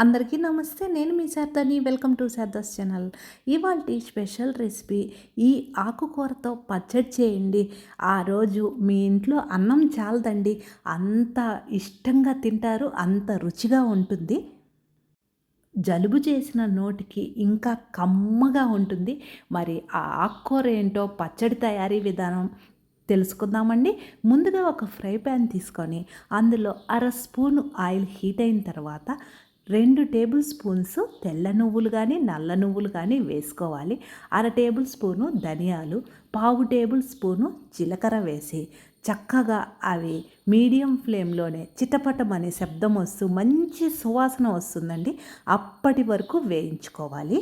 అందరికీ నమస్తే నేను మీ శారదని. Welcome to Sharada's channel. ఇవాళ స్పెషల్ రెసిపీ ఈ ఆకుకూరతో పచ్చడి చేయండి. ఆ రోజు మీ ఇంట్లో అన్నం చాలదండి. అంత ఇష్టంగా తింటారు అంత రుచిగా ఉంటుంది. జలుబు చేసిన నోటికి ఇంకా కమ్మగా ఉంటుంది. మరి ఆ ఆకుకూర ఏంటో పచ్చడి తయారీ విధానం తెలుసుకుందామండి. ముందుగా ఒక ఫ్రై ప్యాన్ తీసుకొని అందులో అర స్పూను ఆయిల్ హీట్ అయిన తర్వాత రెండు టేబుల్ స్పూన్స్ తెల్ల నువ్వులు కానీ నల్ల నువ్వులు కానీ వేసుకోవాలి. అర టేబుల్ స్పూను ధనియాలు పావు టేబుల్ స్పూను జీలకర్ర వేసి చక్కగా అవి మీడియం ఫ్లేమ్లోనే చిటపటమనే శబ్దం వస్తూ మంచి సువాసన వస్తుందండి. అప్పటి వరకు వేయించుకోవాలి.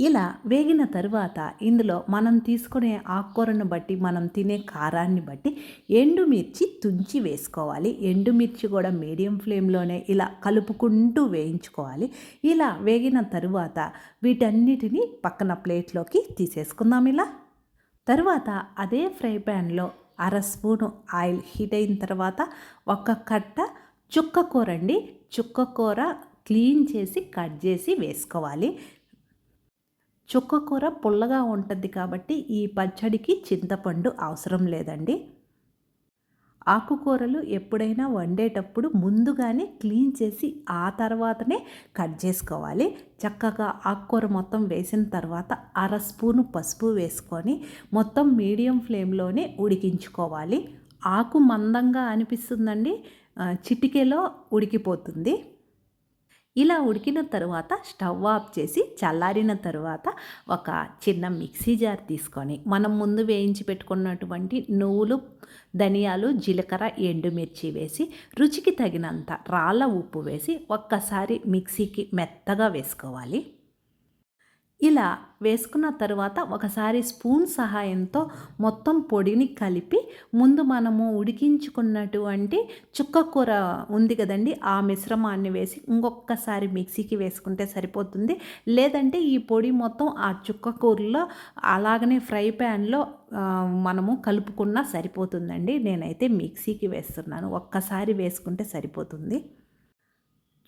ఇలా వేగిన తరువాత ఇందులో మనం తీసుకునే ఆకుకూరను బట్టి మనం తినే కారాన్ని బట్టి ఎండుమిర్చి తుంచి వేసుకోవాలి. ఎండుమిర్చి కూడా మీడియం ఫ్లేమ్లోనే ఇలా కలుపుకుంటూ వేయించుకోవాలి. ఇలా వేగిన తరువాత వీటన్నిటిని పక్కన ప్లేట్లోకి తీసేసుకుందాం ఇలా. తరువాత అదే ఫ్రై ప్యాన్లో అర స్పూను ఆయిల్ హీట్ అయిన తర్వాత ఒక కట్ట చుక్క కూర అండి. చుక్క కూర క్లీన్ చేసి కట్ చేసి వేసుకోవాలి. చుక్క కూర పుల్లగా ఉంటుంది కాబట్టి ఈ పచ్చడికి చింతపండు అవసరం లేదండి. ఆకుకూరలు ఎప్పుడైనా వండేటప్పుడు ముందుగానే క్లీన్ చేసి ఆ తర్వాతనే కట్ చేసుకోవాలి. చక్కగా ఆకుకూర మొత్తం వేసిన తర్వాత అర స్పూను పసుపు వేసుకొని మొత్తం మీడియం ఫ్లేమ్లోనే ఉడికించుకోవాలి. ఆకు మందంగా అనిపిస్తుందండి. చిటికెలో ఉడికిపోతుంది. ఇలా ఉడికిన తర్వాత స్టవ్ ఆఫ్ చేసి చల్లారిన తర్వాత ఒక చిన్న మిక్సీ జార్ తీసుకొని మనం ముందు వేయించి పెట్టుకున్నటువంటి నువ్వులు ధనియాలు జీలకర్ర ఎండుమిర్చి వేసి రుచికి తగినంత రాళ్ళ ఉప్పు వేసి ఒక్కసారి మిక్సీకి మెత్తగా వేసుకోవాలి. ఇలా వేసుకున్న తర్వాత ఒకసారి స్పూన్ సహాయంతో మొత్తం పొడిని కలిపి ముందు మనము ఉడికించుకున్నటువంటి చుక్క కూర ఉంది కదండి ఆ మిశ్రమాన్ని వేసి ఇంకొకసారి మిక్సీకి వేసుకుంటే సరిపోతుంది. లేదంటే ఈ పొడి మొత్తం ఆ చుక్క కూరలో అలాగనే ఫ్రై ప్యాన్లో మనము కలుపుకున్నా సరిపోతుందండి. నేనైతే మిక్సీకి వేస్తున్నాను. ఒక్కసారి వేసుకుంటే సరిపోతుంది.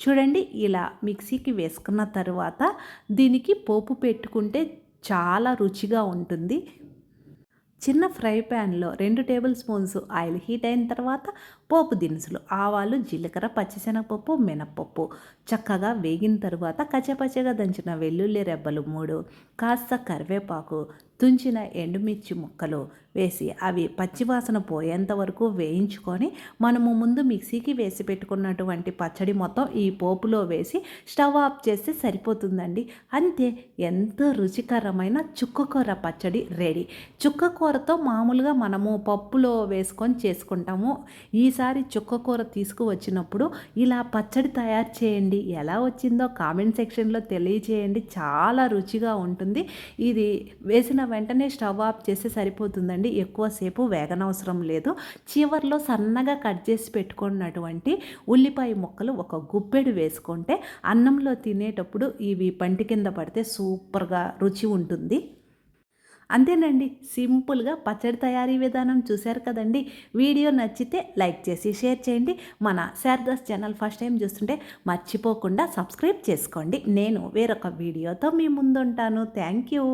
చూడండి ఇలా మిక్సీకి వేసుకున్న తర్వాత దీనికి పోపు పెట్టుకుంటే చాలా రుచిగా ఉంటుంది. చిన్న ఫ్రై ప్యాన్లో రెండు టేబుల్ స్పూన్స్ ఆయిల్ హీట్ అయిన తర్వాత పోపు దినుసులు ఆవాలు జీలకర్ర పచ్చిశనగపప్పు మినప్పప్పు. చక్కగా వేగిన తర్వాత కచ్చపచ్చగా దంచిన వెల్లుల్లి రెబ్బలు మూడు కాస్త కరివేపాకు తుంచిన ఎండుమిర్చి ముక్కలు వేసి అవి పచ్చివాసన పోయేంత వరకు వేయించుకొని మనము ముందు మిక్సీకి వేసి పెట్టుకున్నటువంటి పచ్చడి మొత్తం ఈ పోపులో వేసి స్టవ్ ఆఫ్ చేస్తే సరిపోతుందండి. అంతే ఎంతో రుచికరమైన చుక్కకూర పచ్చడి రెడీ. చుక్కకూరతో మామూలుగా మనము పప్పులో వేసుకొని చేసుకుంటాము. ఈసారి చుక్కకూర తీసుకువచ్చినప్పుడు ఇలా పచ్చడి తయారు చేయండి. ఎలా వచ్చిందో కామెంట్ సెక్షన్లో తెలియచేయండి చాలా రుచిగా ఉంటుంది. ఇది వేసిన వెంటనే స్టవ్ ఆఫ్ చేస్తే సరిపోతుందండి. ఎక్కువసేపు వేగనవసరం లేదు. చివర్లో సన్నగా కట్ చేసి పెట్టుకున్నటువంటి ఉల్లిపాయ ముక్కలు ఒక గుప్పెడు వేసుకుంటే అన్నంలో తినేటప్పుడు ఇవి పంటి కింద పడితే సూపర్గా రుచి ఉంటుంది. అంతేనండి. సింపుల్గా పచ్చడి తయారీ విధానం చూశారు కదండి. వీడియో నచ్చితే లైక్ చేసి షేర్ చేయండి. మన శారదాస్ ఛానల్ ఫస్ట్ టైం చూస్తుంటే మర్చిపోకుండా సబ్స్క్రైబ్ చేసుకోండి. నేను వేరొక వీడియోతో మీ ముందుంటాను. Thank you.